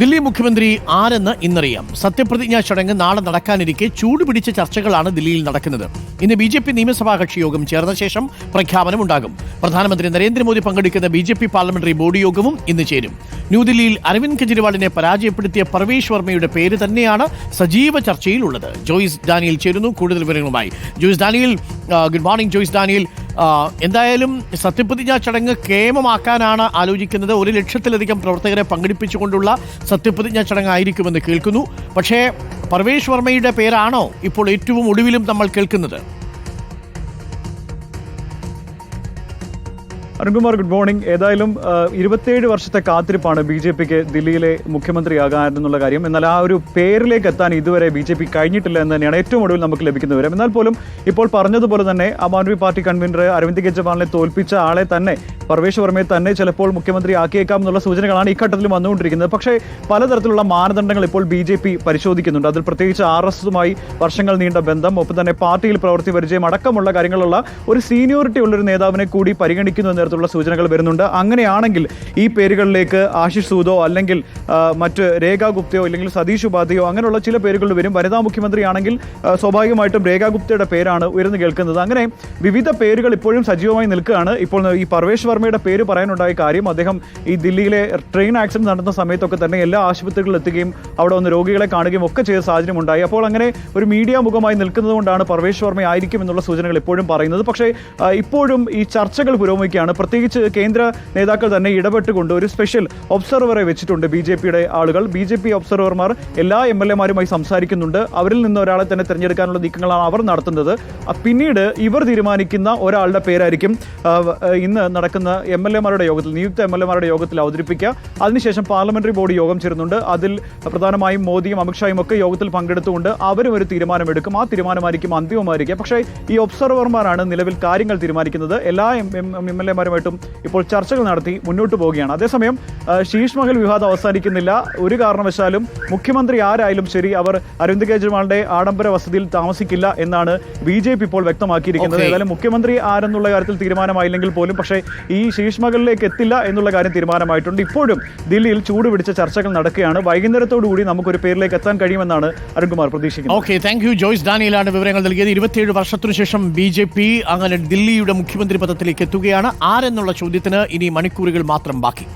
ദില്ലി മുഖ്യമന്ത്രി ആരെന്ന് ഇന്നറിയാം. സത്യപ്രതിജ്ഞാ ചടങ്ങ് നാളെ നടക്കാനിരിക്കെ ചൂടുപിടിച്ച ചർച്ചകളാണ് ദില്ലിയിൽ നടക്കുന്നത്. ഇന്ന് ബി ജെ പി നിയമസഭാ കക്ഷി യോഗം ചേർന്ന ശേഷം പ്രഖ്യാപനം ഉണ്ടാകും. പ്രധാനമന്ത്രി നരേന്ദ്രമോദി പങ്കെടുക്കുന്ന B J P parliamentary board യോഗവും ഇന്ന് ചേരും. ന്യൂദില്ലിയിൽ അരവിന്ദ് കെജ്രിവാളിനെ പരാജയപ്പെടുത്തിയ പർവേഷ് വർമ്മയുടെ പേര് തന്നെയാണ് സജീവ ചർച്ചയിലുള്ളത്. ജോയിസ് ഡാനിയൽ ചേരുന്നു. കൂടുതൽ വിവരങ്ങളുമായി Joyce Daniel good morning Joyce Daniel. എന്തായാലും സത്യപ്രതിജ്ഞാ ചടങ്ങ് കേമമാക്കാനാണ് ആലോചിക്കുന്നത്. ഒരു ലക്ഷത്തിലധികം പ്രവർത്തകരെ പങ്കെടുപ്പിച്ചുകൊണ്ടുള്ള സത്യപ്രതിജ്ഞാ ചടങ്ങായിരിക്കുമെന്ന് കേൾക്കുന്നു. പക്ഷേ പർവേഷ് വർമ്മയുടെ പേരാണോ ഇപ്പോൾ ഏറ്റവും ഒടുവിലും നമ്മൾ കേൾക്കുന്നത്? അരുൺകുമാർ ഗുഡ് മോർണിംഗ് ഏതായാലും ഇരുപത്തിയേഴ് വർഷത്തെ കാത്തിരിപ്പാണ് ബി ജെ പിക്ക് ദില്ലിയിലെ മുഖ്യമന്ത്രിയാകാനെന്നുള്ള കാര്യം. എന്നാൽ ആ ഒരു പേരിലേക്ക് എത്താൻ ഇതുവരെ ബി ജെ പി കഴിഞ്ഞിട്ടില്ല എന്ന് തന്നെയാണ് ഏറ്റവും ഒടുവിൽ നമുക്ക് ലഭിക്കുന്ന വിവരം. എന്നാൽ പോലും ഇപ്പോൾ പറഞ്ഞതുപോലെ തന്നെ ആം ആദ്മി പാർട്ടി കൺവീനർ അരവിന്ദ് കെജ്രിവാളിനെ തോൽപ്പിച്ച ആളെ തന്നെ പർവേഷ് വർമ്മയെ തന്നെ ചിലപ്പോൾ മുഖ്യമന്ത്രി ആക്കിയേക്കാം എന്നുള്ള സൂചനകളാണ് ഈ ഘട്ടത്തിൽ വന്നുകൊണ്ടിരിക്കുന്നത്. പക്ഷേ പലതരത്തിലുള്ള മാനദണ്ഡങ്ങൾ ഇപ്പോൾ ബി ജെ പി പരിശോധിക്കുന്നുണ്ട്. അതിൽ പ്രത്യേകിച്ച് ആർ എസ് എസുമായി വർഷങ്ങൾ നീണ്ട ബന്ധം ഒപ്പം തന്നെ പാർട്ടിയിൽ പ്രവൃത്തി പരിചയം അടക്കമുള്ള കാര്യങ്ങളുള്ള ഒരു സീനിയോറിറ്റി ഉള്ളൊരു നേതാവിനെ കൂടി പരിഗണിക്കുന്നു എന്ന തരത്തിലുള്ള സൂചനകൾ വരുന്നുണ്ട്. അങ്ങനെയാണെങ്കിൽ ഈ പേരുകളിലേക്ക് ആശിഷ് സൂദോ അല്ലെങ്കിൽ മറ്റ് രേഖ ഗുപ്തയോ അല്ലെങ്കിൽ സതീഷ് ഉപാധ്യയോ അങ്ങനെയുള്ള ചില പേരുകൾ വരും. വനിതാ മുഖ്യമന്ത്രിയാണെങ്കിൽ സ്വാഭാവികമായിട്ടും രേഖ ഗുപ്തയുടെ പേരാണ് ഉയർന്നു കേൾക്കുന്നത്. അങ്ങനെ വിവിധ പേരുകൾ ഇപ്പോഴും സജീവമായി നിൽക്കുകയാണ്. ഇപ്പോൾ ഈ പർവേഷ് വർമ്മയുടെ പേര് പറയാനുണ്ടായ കാര്യം അദ്ദേഹം ഈ ദില്ലിയിലെ ട്രെയിൻ ആക്സിഡന്റ് നടന്ന സമയത്തൊക്കെ തന്നെ എല്ലാ ആശുപത്രികളിൽ എത്തുകയും അവിടെ വന്ന് രോഗികളെ കാണുകയും ഒക്കെ ചെയ്ത സാഹചര്യം ഉണ്ടായി അപ്പോൾ അങ്ങനെ ഒരു മീഡിയ മുഖമായി നിൽക്കുന്നതുകൊണ്ടാണ് പർവേഷ് വർമ്മ ആയിരിക്കും എന്നുള്ള സൂചനകൾ ഇപ്പോഴും പറയുന്നത്. പക്ഷേ ഇപ്പോഴും ഈ ചർച്ചകൾ പുരോഗമിക്കുകയാണ്. പ്രത്യേകിച്ച് കേന്ദ്ര നേതാക്കൾ തന്നെ ഇടപെട്ടുകൊണ്ട് ഒരു സ്പെഷ്യൽ ഒബ്സർവറെ വെച്ചിട്ടുണ്ട് ബി ജെ പിയുടെ ആളുകൾ. ബി ജെ പി ഒബ്സർവർമാർ എല്ലാ എം എൽ എമാരുമായി സംസാരിക്കുന്നുണ്ട്. അവരിൽ നിന്ന് ഒരാളെ തന്നെ തിരഞ്ഞെടുക്കാനുള്ള നീക്കങ്ങളാണ് അവർ നടത്തുന്നത്. പിന്നീട് ഇവർ തീരുമാനിക്കുന്ന ഒരാളുടെ പേരായിരിക്കും ഇന്ന് നടക്കുന്ന എം എൽ എമാരുടെ യോഗത്തിൽ നിയുക്ത എം എൽ എമാരുടെ യോഗത്തിൽ അവതരിപ്പിക്കുക. അതിനുശേഷം പാർലമെന്ററി ബോർഡ് യോഗം ചേരുന്നുണ്ട്. അതിൽ പ്രധാനമായും മോദിയും അമിത്ഷായും ഒക്കെ യോഗത്തിൽ പങ്കെടുത്തുകൊണ്ട് അവരും ഒരു തീരുമാനമെടുക്കും. ആ തീരുമാനമായിരിക്കും അന്തിമമായിരിക്കുക. പക്ഷേ ഈ ഒബ്സർവർമാരാണ് നിലവിൽ കാര്യങ്ങൾ തീരുമാനിക്കുന്നത്. എല്ലാ എം എം എൽ എമാരുമായിട്ടും ഇപ്പോൾ ചർച്ചകൾ നടത്തി മുന്നോട്ട് പോവുകയാണ്. അതേസമയം ആ, ശീഷ് മഹൽ വിവാദം അവസാനിക്കുന്നില്ല. ഒരു കാരണവശാലും മുഖ്യമന്ത്രി ആരായാലും ശരി അവർ അരവിന്ദ് കെജ്രിവാളിന്റെ ആഡംബര വസതിയിൽ താമസിക്കില്ല എന്നാണ് ബി ജെ പി ഇപ്പോൾ വ്യക്തമാക്കിയിരിക്കുന്നത്. ഏതായാലും മുഖ്യമന്ത്രി ആരെന്നുള്ള കാര്യത്തിൽ തീരുമാനമായില്ലെങ്കിൽ പോലും പക്ഷേ ഈ ശീഷ് മഹലിലേക്ക് എത്തില്ല എന്നുള്ള കാര്യം തീരുമാനമായിട്ടുണ്ട്. ഇപ്പോഴും ദില്ലിയിൽ ചൂട് പിടിച്ച ചർച്ചകൾ നടക്കുകയാണ്. വൈകുന്നേരത്തോടുകൂടി നമുക്കൊരു പേരിലേക്ക് എത്താൻ കഴിയുമെന്നാണ് അരുൺകുമാർ പ്രതീക്ഷിക്കുന്നത്. Okay thank you. ജോയ്സ് ഡാനിയിലാണ് വിവരങ്ങൾ നൽകിയത്. ഇരുപത്തിയേഴ് വർഷത്തിനു ശേഷം ബി ജെ പി അങ്ങനെ ദില്ലിയുടെ മുഖ്യമന്ത്രി പദത്തിലേക്ക് എത്തുകയാണ്. ആരെന്നുള്ള ചോദ്യത്തിന് ഇനി മണിക്കൂറുകൾ മാത്രം ബാക്കി.